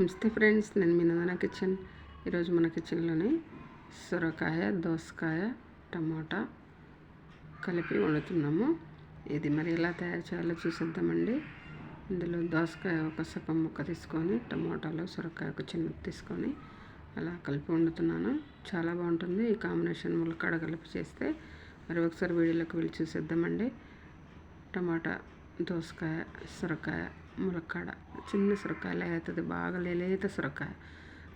నమస్తే ఫ్రెండ్స్ నేను మీ నందన కిచెన్. ఈరోజు మన కిచెన్లోని సొరకాయ దోసకాయ టమాటా కలిపి వండుతున్నాము. ఇది మరి ఎలా తయారు చేయాలో చూసేద్దామండి. ఇందులో దోసకాయ ఒక సగం ముక్క తీసుకొని టమాటాలు సొరకాయ ఒక చిన్న తీసుకొని అలా కలిపి వండుతున్నాను. చాలా బాగుంటుంది. ఈ కాంబినేషన్ ములక్కాడ కలిపి చేస్తే మరి ఒకసారి వీడియోలోకి వెళ్ళి చూసేద్దామండి. టమాటా దోసకాయ సొరకాయ ములక్కాడ చిన్న సొరకాయలు లేతది బాగా లేత సొరకాయ.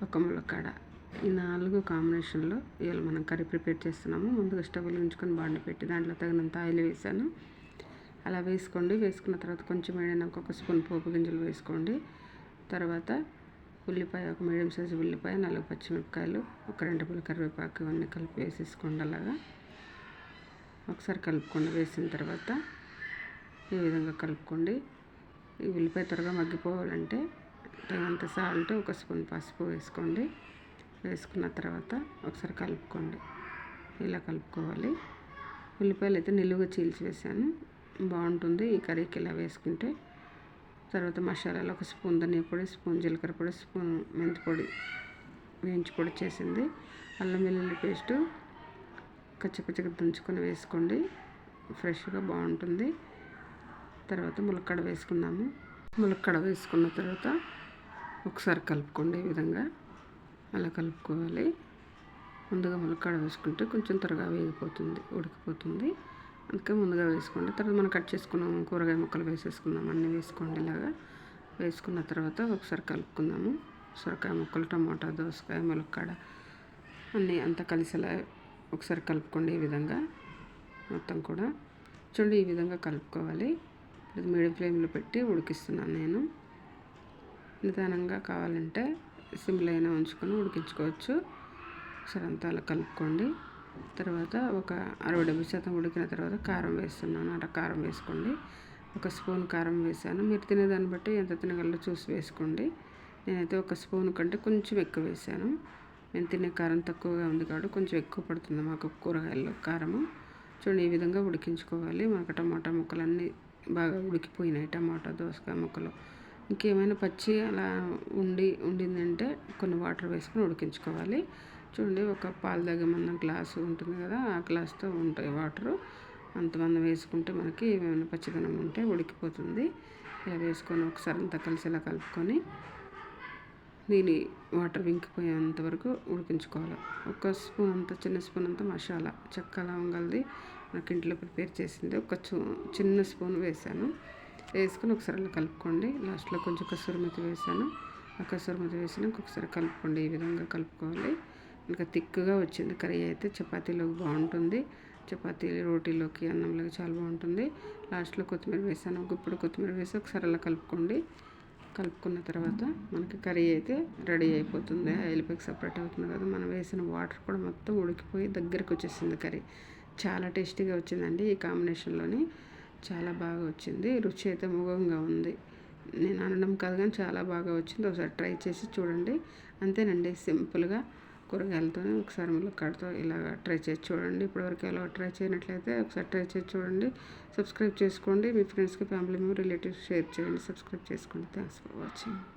ఒక ములక్కాడ. ఈ నాలుగు కాంబినేషన్లో ఇవాళ మనం కర్రీ ప్రిపేర్ చేస్తున్నాము. ముందుగా స్టవ్ వెలిగించుకొని బాండి పెట్టి దాంట్లో తగినంత ఆయిల్ వేసాను. అలా వేసుకోండి. వేసుకున్న తర్వాత కొంచెం ఏడైనా ఒక స్పూన్ పోపు గింజలు వేసుకోండి. తర్వాత ఉల్లిపాయ ఒక మీడియం సైజు ఉల్లిపాయ నాలుగు పచ్చిమిరపకాయలు ఒక రెండు పూల కరివేపాకు ఇవన్నీ కలిపి వేసేసుకోండి అలాగా. ఒకసారి కలుపుకోండి వేసిన తర్వాత ఈ విధంగా కలుపుకోండి. ఈ ఉల్లిపాయ త్వరగా మగ్గిపోవాలంటే తగినంత సాల్ట్ ఒక స్పూన్ పసుపు వేసుకోండి. వేసుకున్న తర్వాత ఒకసారి కలుపుకోండి. ఇలా కలుపుకోవాలి. ఉల్లిపాయలు అయితే నిలువుగా చీల్చి వేసాను. బాగుంటుంది. ఈ కర్రీకి ఇలా వేసుకుంటే. తర్వాత మసాలాలు ఒక స్పూన్ ధనియా పొడి స్పూన్ జీలకర్ర పొడి స్పూన్ మెంతి పొడి వేయించి పొడి చేసింది. అల్లం వెల్లుల్లి పేస్టు కచ్చపచ్చగా దంచుకొని వేసుకోండి. ఫ్రెష్గా బాగుంటుంది. తర్వాత ములక్కడ వేసుకున్నాము ములక్కడ వేసుకున్న తర్వాత ఒకసారి కలుపుకోండి ఈ విధంగా. అలా కలుపుకోవాలి. ముందుగా ములక్కడ వేసుకుంటే కొంచెం త్వరగా వేగిపోతుంది ఉడికిపోతుంది. అందుకే ముందుగా వేసుకోండి. తర్వాత మనం కట్ చేసుకున్నాం కూరగాయ ముక్కలు వేసేసుకుందాం. అన్నీ వేసుకోండి ఇలాగా. వేసుకున్న తర్వాత ఒకసారి కలుపుకుందాము. సొరకాయ ముక్కలు టమాటా దోసకాయ ములక్కాడ అన్నీ అంతా కలిసేలా ఒకసారి కలుపుకోండి ఈ విధంగా. మొత్తం కూడా చూడండి ఈ విధంగా కలుపుకోవాలి. ఇది మీడియం ఫ్లేమ్లో పెట్టి ఉడికిస్తున్నాను నేను. నిదానంగా కావాలంటే సిమ్లో అయినా ఉంచుకొని ఉడికించుకోవచ్చు. సరే అంతా అలా కలుపుకోండి. తర్వాత ఒక అరవై డెబ్బై శాతం ఉడికిన తర్వాత కారం వేస్తున్నాను. అలా కారం వేసుకోండి. ఒక స్పూన్ కారం వేసాను. మీరు తినేదాన్ని బట్టి ఎంత తినగలరో చూసి వేసుకోండి. నేనైతే ఒక స్పూన్ కంటే కొంచెం ఎక్కువ వేసాను. నేను తినే కారం తక్కువగా ఉంది కాబట్టి కొంచెం ఎక్కువ పడుతుంది మాకు కూరగాయల్లో కారము. చూడండి ఈ విధంగా ఉడికించుకోవాలి. మాకు టమాటా ముక్కలన్నీ బాగా ఉడికిపోయినాయి టమాటా దోసకాయ ముక్కలు. ఇంకేమైనా పచ్చి అలా ఉండి ఉండిందంటే కొన్ని వాటర్ వేసుకొని ఉడికించుకోవాలి. చూడండి ఒక పాలు దగ్గమన్న గ్లాసు ఉంటుంది కదా ఆ గ్లాస్తో ఉంటాయి వాటరు. అంతమంది వేసుకుంటే మనకి ఏమైనా పచ్చిదనం ఉంటే ఉడికిపోతుంది. ఇలా వేసుకొని ఒకసారి అంతా కలిసి ఇలా కలుపుకొని దీని వాటర్ వింకిపోయేంత వరకు ఉడికించుకోవాలి. ఒక స్పూన్ అంత చిన్న స్పూన్ అంత మసాలా చెక్క లవంగలది నాకు ఇంట్లో ప్రిపేర్ చేసింది. ఒక చిన్న స్పూన్ వేసాను వేసుకొని ఒకసారి అలా కలుపుకోండి. లాస్ట్లో కొంచెం కసూరిమతి వేసాను ఆ కసూరిమతి వేసిన ఒకసారి కలుపుకోండి. ఈ విధంగా కలుపుకోవాలి. ఇంకా థిక్గా వచ్చింది. కర్రీ అయితే చపాతీలోకి బాగుంటుంది. చపాతీ రోటీలోకి అన్నంలోకి చాలా బాగుంటుంది. లాస్ట్లో కొత్తిమీర వేసాను ఇప్పుడు కొత్తిమీర వేసి ఒకసారి అలా కలుపుకోండి. కలుపుకున్న తర్వాత మనకి కర్రీ అయితే రెడీ అయిపోతుంది. ఆయిల్ పైకి సపరేట్ అవుతుంది కదా. మనం వేసిన వాటర్ కూడా మొత్తం ఉడికిపోయి దగ్గరికి వచ్చేసింది కర్రీ. చాలా టేస్టీగా వచ్చిందండి ఈ కాంబినేషన్లోని. చాలా బాగా వచ్చింది. రుచి అయితే ముఖంగా ఉంది. నేను అనడం కాదు కానీ చాలా బాగా వచ్చింది. ఒకసారి ట్రై చేసి చూడండి. అంతేనండి సింపుల్గా కూరగాయలతోనే ఒకసారి ములక్కాడతో ఇలాగ ట్రై చేసి చూడండి. ఇప్పటివరకు ఎలా ట్రై చేయనట్లయితే ఒకసారి ట్రై చేసి చూడండి. సబ్స్క్రైబ్ చేసుకోండి. మీ ఫ్రెండ్స్కి ఫ్యామిలీ రిలేటివ్స్ షేర్ చేయండి. సబ్స్క్రైబ్ చేసుకోండి. Thanks for watching.